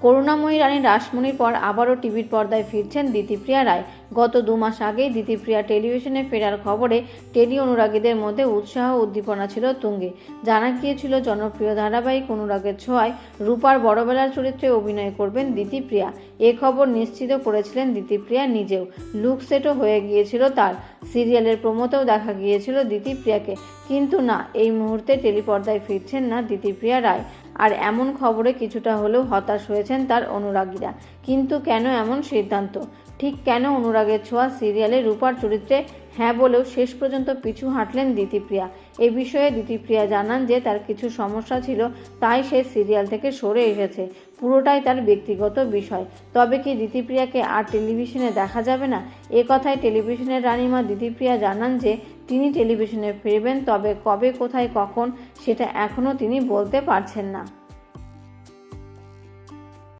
করুণাময়ী রানী রাসমণির পর আবারও টিভির পর্দায় ফিরছেন দিতিপ্রিয়া রায়। গত দু মাস আগেই দিতিপ্রিয়া টেলিভিশনে ফেরার খবরে টেলি অনুরাগীদের মধ্যে উৎসাহ উদ্দীপনা ছিল তুঙ্গে। জানা গিয়েছিল, জনপ্রিয় ধারাবাহিক অনুরাগের ছোঁয়ায় রূপার বড়বেলার চরিত্রে অভিনয় করবেন দিতিপ্রিয়া। এ খবর নিশ্চিত করেছিলেন দিতিপ্রিয়া নিজেও। লুক সেটও হয়ে গিয়েছিল তার। সিরিয়ালের প্রমোতেও দেখা গিয়েছিল দিতিপ্রিয়াকে কিন্তু না, এই মুহূর্তে টেলিপর্দায় ফিরছেন না দিতিপ্রিয়া রায়। আর এমন খবরে কিছুটা হলেও হতাশ হয়েছেন তার অনুরাগীরা। কিন্তু কেন এমন সিদ্ধান্ত? ঠিক কেন অনুরাগের ছোঁয়া সিরিয়ালে রূপার চরিত্রে হ্যাঁ বলেও শেষ পর্যন্ত পিছু হাঁটলেন দিতিপ্রিয়া এ বিষয়ে দিতিপ্রিয়া জানান যে তার কিছু সমস্যা ছিল, তাই সে সিরিয়াল থেকে সরে এসেছে। পুরোটাই তার ব্যক্তিগত বিষয়। তবে কি দিতিপ্রিয়াকে আর টেলিভিশনে দেখা যাবে না? এ কথায় টেলিভিশনের রানীমা দিতিপ্রিয়া জানান যে তিনি টেলিভিশনে ফিরবেন, তবে কবে, কোথায়, কখন, সেটা এখনও তিনি বলতে পারছেন না।